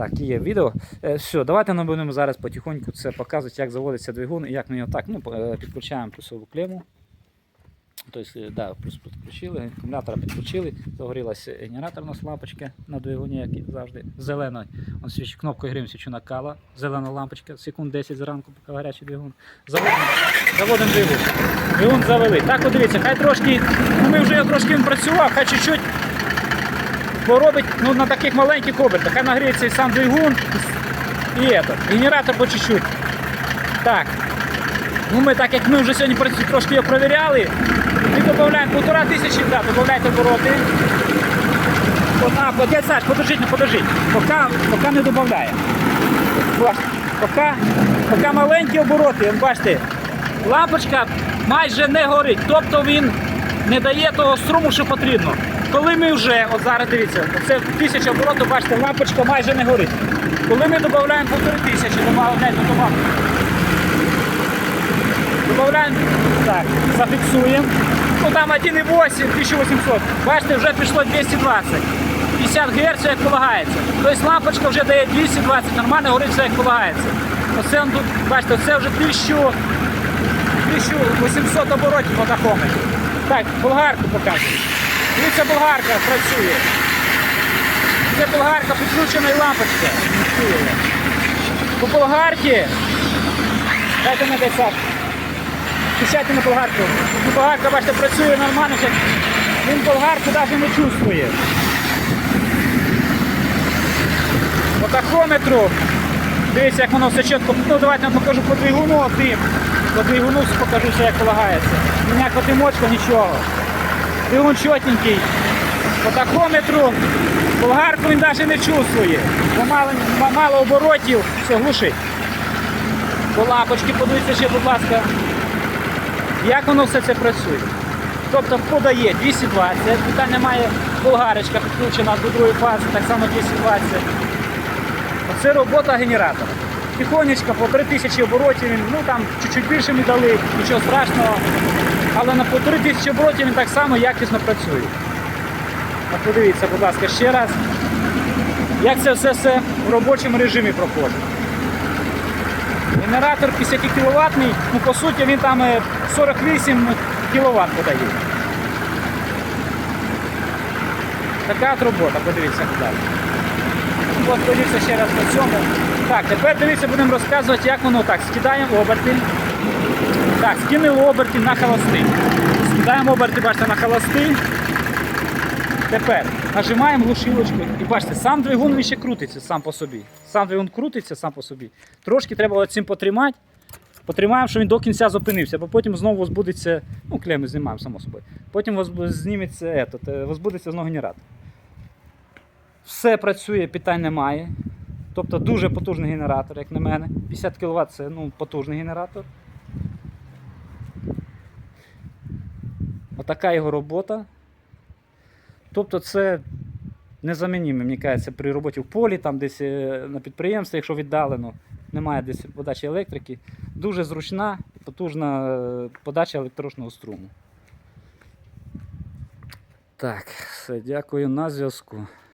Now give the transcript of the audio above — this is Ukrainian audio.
Так, є відео. Е, все, давайте ми будемо зараз потихоньку це показувати, як заводиться двигун і як ми його так. Ну, е, підключаємо плюсову клему. Тобто, е, да, плюс підключили, акумулятора підключили, загорілася генератор у нас лампочка на двигуні, як і завжди. Зеленою. Он свічить кнопкою грім свічу накала. Зелена лампочка, секунд 10 зранку, поки гарячий двигун. Заводимо, заводимо двигун. Двигун завели. Так, от дивіться, хай трошки, ну ми вже трошки працював, хай чуть-чуть поробить ну, на таких маленьких обертах. Хай нагріється і сам двигун і, это, генератор по чуть-чуть. Так. Ну ми так як ми вже сьогодні трошки його провіряли, і додаємо півтора тисячі, да, додавайте обороти. От, а, от, Саш, подождіть, ну, подождіть. Поки, поки не додає. Поки, поки маленькі обороти, бачите, лампочка майже не горить. Тобто він не дає того струму, що потрібно. Коли ми вже, от зараз дивіться, це тисяча оборотів, бачите, лампочка майже не горить. Коли ми додаємо півтори тисячі, додаємо, додаємо. Так, зафіксуємо. Ну там 1,8, 1800. Бачите, вже пішло 220. 50 Гц, як полагається. Тобто лампочка вже дає 220, нормально горить все як полагається. Оце тут, бачите, це вже 1000, 1800 оборотів по такому. Так, болгарку показую. Дивіться, болгарка працює. Це болгарка підключена і лампочка. По болгарці. Дайте на 10. Включайте на болгарку. Ну, болгарка, бачите, працює нормально, він болгарку навіть не чувствує. По тахометру. Дивіться, як воно все чітко. Ну давайте я покажу по двигуну тим. По двигуну покажу, все як полагається. Ніяка димочка, нічого. Двигун чотенький. По тахометру болгарку він навіть не чувствує. Мало, мало оборотів, все глушить. По лампочки подивіться ще, будь ласка, як воно все це працює. Тобто подає 220, питань немає болгарочка підключена до другої фази, так само 220. Оце робота генератора. Тихонечко по 3000 оборотів, він, ну там чуть-чуть більше ми дали, нічого страшного. Але на 1500 оборотів він так само якісно працює. От подивіться, будь ласка, ще раз, як це все, все в робочому режимі проходить. Генератор 50 кВт, ну по суті він там е, 48 кВт подає. Така от робота, подивіться, будь ласка. От подивіться ще раз по цьому. Так, тепер дивіться, будемо розказувати, як воно так. Скидаємо оберти. Так, скинули оберти на холости. Скидаємо оберти, бачите, на холости. Тепер нажимаємо глушилочку і бачите, сам двигун ще крутиться сам по собі. Сам двигун крутиться сам по собі. Трошки треба цим потримати. Потримаємо, щоб він до кінця зупинився, бо потім знову возбудиться, ну клеми знімаємо, само собою. Потім возбу- зніметься, етот, е, знову генератор. Все працює, питань немає. Тобто дуже потужний генератор, як на мене. 50 кВт це ну, потужний генератор. Отака його робота. Тобто це незамініме, мені кажеться, при роботі в полі, там десь е, на підприємстві, якщо віддалено, немає десь подачі електрики. Дуже зручна і потужна е, подача електричного струму. Так, все, дякую на зв'язку.